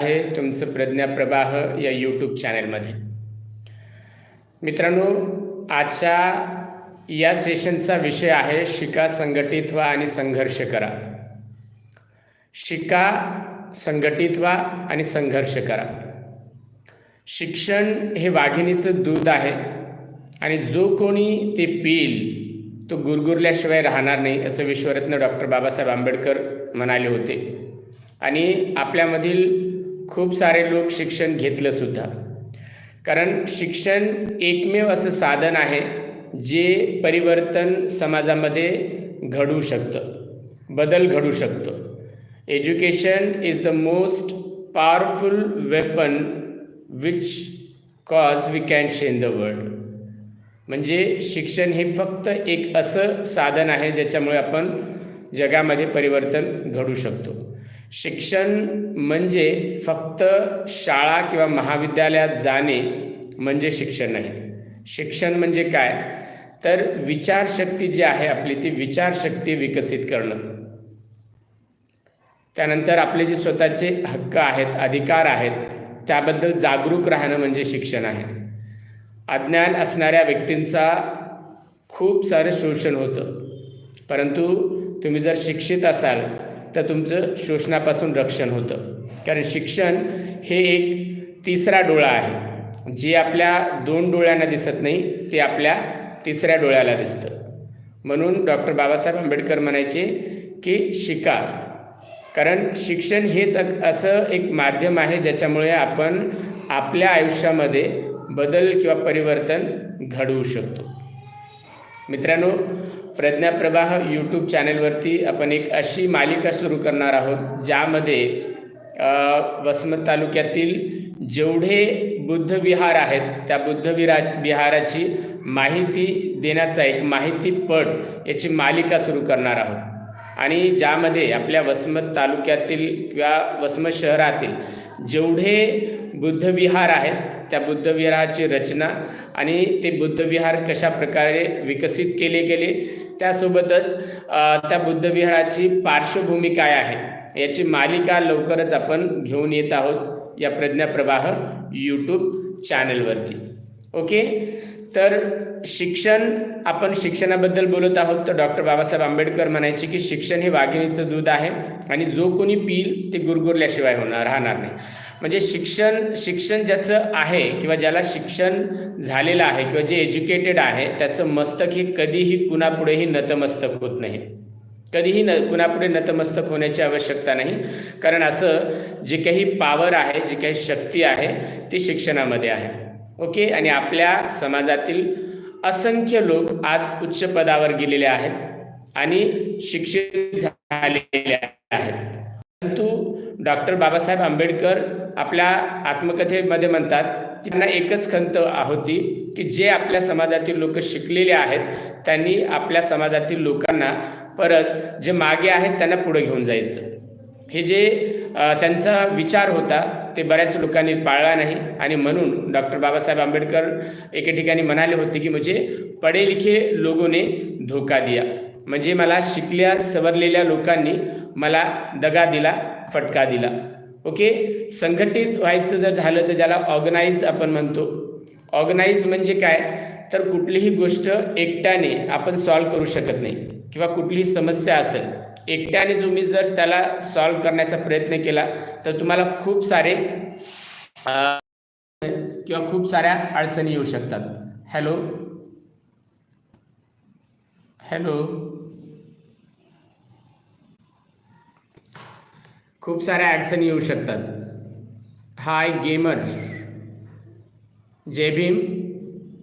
आहे तुमचं प्रज्ञा प्रवाह या यूट्यूब चॅनलमध्ये मित्रांनो आजच्या या सेशनचा विषय आहे शिका संघटित व्हा आणि संघर्ष करा. शिका संघटित व्हा आणि संघर्ष करा. शिक्षण हे वाघिणीचं दूध आहे आणि जो कोणी ते पिईल तो गुरगुरल्याशिवाय राहणार नाही असं विश्वरत्न डॉक्टर बाबासाहेब आंबेडकर म्हणाले होते. आणि आपल्यामधील खूप सारे लोक शिक्षण घेतलं सुद्धा. कारण शिक्षण एकमेव असं साधन आहे जे परिवर्तन समाजामध्ये घडू शकतं बदल घडू शकतं. Education is the most powerful weapon which cause we can change the world म्हणजे शिक्षण हे फक्त एक असं साधन आहे ज्याच्यामुळे आपण जगामध्ये परिवर्तन घडू शकतो. शिक्षण म्हणजे फक्त शाळा किंवा महाविद्यालयात जाणे म्हणजे शिक्षण नाही. शिक्षण म्हणजे काय? तर विचारशक्ती जी आहे आपली ती विचारशक्ती विकसित करणं. त्यानंतर आपले जे स्वतःचे हक्क आहेत अधिकार आहेत त्याबद्दल जागरूक राहणं म्हणजे शिक्षण आहे. अज्ञान असणाऱ्या व्यक्तींचा खूप सारं शोषण होतं. परंतु तुम्ही जर शिक्षित असाल तर तुमचं शोषणापासून रक्षण होतं. कारण शिक्षण हे एक तिसरा डोळा आहे. जे आपल्या दोन डोळ्यांना दिसत नाही ते आपल्या तिसऱ्या डोळ्याला दिसतं. म्हणून डॉक्टर बाबासाहेब आंबेडकर म्हणायचे की शिका. कारण शिक्षण हेच असं एक माध्यम आहे ज्याच्यामुळे आपण आपल्या आयुष्यामध्ये बदल किंवा परिवर्तन घडवू शकतो. मित्रांनो प्रज्ञाप्रवाह यूट्यूब चॅनलवरती आपण एक अशी मालिका सुरू करणार आहोत ज्यामध्ये वसमत तालुक्यातील जेवढे बुद्धविहार आहेत त्या बुद्धविरा विहाराची माहिती देण्याचा एक माहितीपट याची मालिका सुरू करणार आहोत. आणि ज्यामध्ये आपल्या वसमत तालुक्यातील किंवा वसमत शहरातील जेवढे बुद्धविहार आहेत त्या बुद्धविहाराची रचना आणि ते बुद्धविहार कशा प्रकारे विकसित केले गेले त्यासोबतच त्या बुद्धविहाराची पार्श्वभूमी काय आहे याची मालिका लवकरच आपण घेऊन येत आहोत या प्रज्ञाप्रवाह यूट्यूब चॅनलवरती ओके तर शिक्षण आपण शिक्षणाबद्दल बोलत आहोत तर डॉक्टर बाबासाहेब आंबेडकर म्हणायचे की शिक्षण हे वाघिणीचं दूध आहे आणि जो कोणी पिईल ते गुरगुरल्याशिवाय होणार राहणार नाही. म्हणजे शिक्षण शिक्षण ज्याचं आहे किंवा ज्याला शिक्षण झालेलं आहे किंवा जे एज्युकेटेड आहे त्याचं मस्तक हे कधीही कुणापुढेही नतमस्तक होत नाही. कधीही न कुणापुढे नतमस्तक होण्याची आवश्यकता नाही. कारण असं जे काही पावर आहे जी काही शक्ती आहे ती शिक्षणामध्ये आहे. ओके? आणि आपल्या समाजातील असंख्य लोक आज उच्च पदावर गेलेले आहेत आणि शिक्षित झालेले आहेत. परंतु डॉक्टर बाबासाहेब आंबेडकर आपल्या आत्मकथेमध्ये म्हणतात त्यांना एकच खंत होती की जे आपल्या समाजातील लोक शिकलेले आहेत त्यांनी आपल्या समाजातील लोकांना परत जे मागे आहेत त्यांना पुढे घेऊन जायचं. हे जे त्यांचा विचार होता ते बऱ्याच लोकांनी पाळला नाही. आणि म्हणून डॉक्टर बाबासाहेब आंबेडकर एके ठिकाणी म्हणाले होते की म्हणजे पढे लिखे लोगोने धोका दिया. म्हणजे मला शिकल्या सवरलेल्या लोकांनी मला दगा दिला फटका दिला. ओके? संघटित व्हायचं जर झालं तर ज्याला ऑर्गनाईज आपण म्हणतो. ऑर्गनाईज म्हणजे काय? तर कुठलीही गोष्ट एकट्याने आपण सॉल्व करू शकत नाही. किंवा कुठलीही समस्या असेल एकट्याने तुम्ही जर त्याला सॉल्व करण्याचा प्रयत्न केला तर तुम्हाला खूप सारे किंवा खूप साऱ्या अडचणी येऊ शकतात. हॅलो हॅलो खूप साऱ्या अडचणी येऊ शकतात. Hi gamer Jai Bhim.